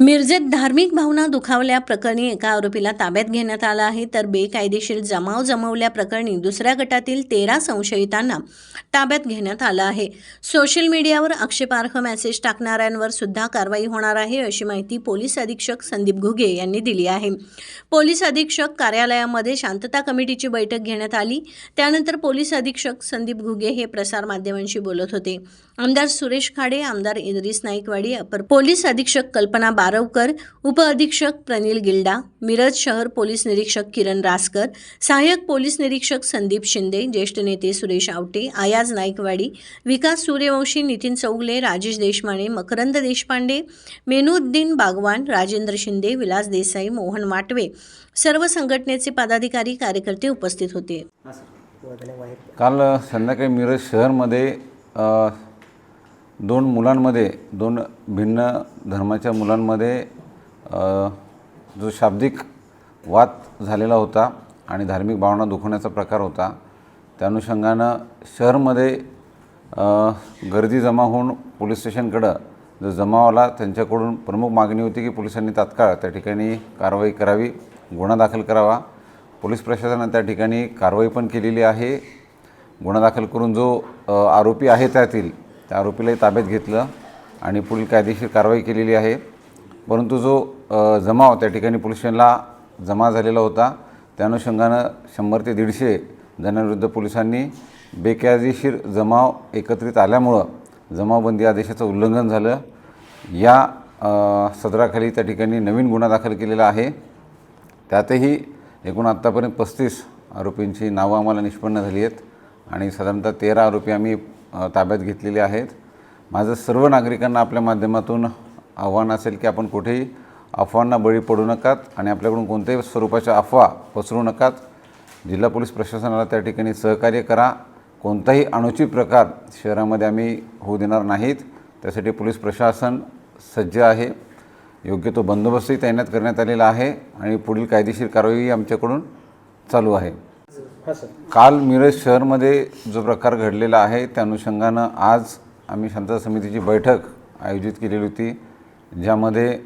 मिरजेत धार्मिक भावना दुखावल्या प्रकरणी एका आरोपीला ताब्यात घेण्यात आला आहे. तर बेकायदेशीर जमाव जमवल्या प्रकरणी दुसऱ्या गटातील तेरा संशयितांना ताब्यात घेण्यात आलं आहे. सोशल मीडियावर आक्षेपार्ह मेसेज टाकणाऱ्यांवर सुद्धा कारवाई होणार आहे अशी माहिती पोलीस अधीक्षक संदीप घुगे यांनी दिली आहे. पोलीस अधीक्षक कार्यालयामध्ये शांतता कमिटीची बैठक घेण्यात आली. त्यानंतर पोलीस अधीक्षक संदीप घुगे हे प्रसारमाध्यमांशी बोलत होते. आमदार सुरेश खाडे आमदार इद्रिस नाईकवाडी अपर पोलीस अधीक्षक कल्पना बारवकर उपअधीक्षक प्रनिल गिल्डा मिरज शहर पोलीस निरीक्षक किरण रासकर सहाय्यक पोलीस निरीक्षक संदीप शिंदे ज्येष्ठ नेते सुरेश आवटे आयाज नाईकवाडी विकास सूर्यवंशी नितीन चौगले राजेश देशमाने मकरंद देशपांडे मेनुद्दीन बागवान राजेंद्र शिंदे विलास देसाई मोहन माटवे सर्व संघटनेचे पदाधिकारी कार्यकर्ते उपस्थित होते. काल संध्याकाळी मिरज शहरमध्ये दोन मुलांमध्ये दोन भिन्न धर्माच्या मुलांमध्ये जो शाब्दिक वाद झालेला होता आणि धार्मिक भावना दुखवण्याचा प्रकार होता त्या अनुषंगानं शहरमध्ये गर्दी जमा होऊन पोलीस स्टेशनकडं जो जमावाला त्यांच्याकडून प्रमुख मागणी होती की पोलिसांनी तात्काळ त्या ठिकाणी कारवाई करावी गुन्हा दाखल करावा. पोलीस प्रशासनानं त्या ठिकाणी कारवाई पण केलेली आहे. गुन्हा दाखल करून जो आरोपी आहे त्यातील त्या आरोपीलाही ताब्यात घेतलं आणि पुढील कायदेशीर कारवाई केलेली आहे. परंतु जो जमाव त्या ठिकाणी पोलीस स्टेशनला जमा झालेला होता त्या अनुषंगानं शंभर ते दीडशे जणांविरुद्ध पोलिसांनी बेकायदेशीर जमाव एकत्रित आल्यामुळं जमावबंदी आदेशाचं उल्लंघन झालं. या सदराखाली त्या ठिकाणी नवीन गुन्हा दाखल केलेला आहे. त्यातही एकूण आत्तापर्यंत पस्तीस आरोपींची नावं आम्हाला निष्पन्न झाली आहेत आणि साधारणतः तेरा आरोपी आम्ही ताब्यात घेतलेले आहेत. माझं सर्व नागरिकांना आपल्या माध्यमातून आव्हान असेल की आपण कुठेही अफवांना बळी पडू नकात आणि आपल्याकडून कोणत्याही स्वरूपाच्या अफवा पसरू नकात. जिल्हा पोलीस प्रशासनाला त्या ठिकाणी सहकार्य करा. कोणताही अनुचित प्रकार शहरामध्ये आम्ही होऊ देणार नाहीत. त्यासाठी पोलीस प्रशासन सज्ज आहे. योग्य तो बंदोबस्तही तैनात करण्यात आलेला आहे आणि पुढील कायदेशीर कारवाई आमच्याकडून चालू आहे. काल मिरज शहरमध्ये जो प्रकार घडलेला आहे त्या अनुषंगानं आज आम्ही शांतता समितीची बैठक आयोजित केलेली होती ज्यामध्ये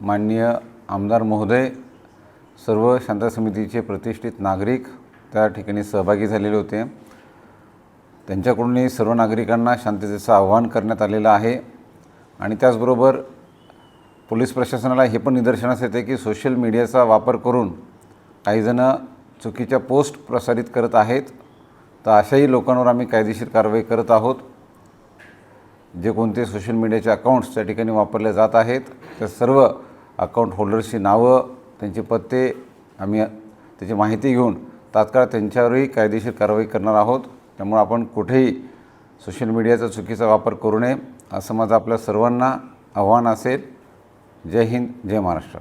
माननीय आमदार महोदय सर्व शांतता समितीचे प्रतिष्ठित नागरिक त्या ठिकाणी सहभागी झालेले होते. त्यांच्याकडूनही सर्व नागरिकांना शांततेचं आव्हान करण्यात आलेलं आहे आणि त्याचबरोबर पोलीस प्रशासनाला हे पण निदर्शनास येते की सोशल मीडियाचा वापर करून काहीजणं चुकीच्या पोस्ट प्रसारित करत आहेत तर अशाही लोकांवर आम्ही कायदेशीर कारवाई करत आहोत. जे कोणते सोशल मीडियाचे अकाउंट्स त्या ठिकाणी वापरले जात आहेत त्या सर्व अकाउंट होल्डर्सची नावं त्यांचे पत्ते आम्ही त्याची माहिती घेऊन तात्काळ त्यांच्यावरही कायदेशीर कारवाई करणार आहोत. त्यामुळे आपण कुठेही सोशल मीडियाचा चुकीचा वापर करू नये असं माझं आपल्या सर्वांना आव्हान असेल. जय हिंद जय महाराष्ट्र.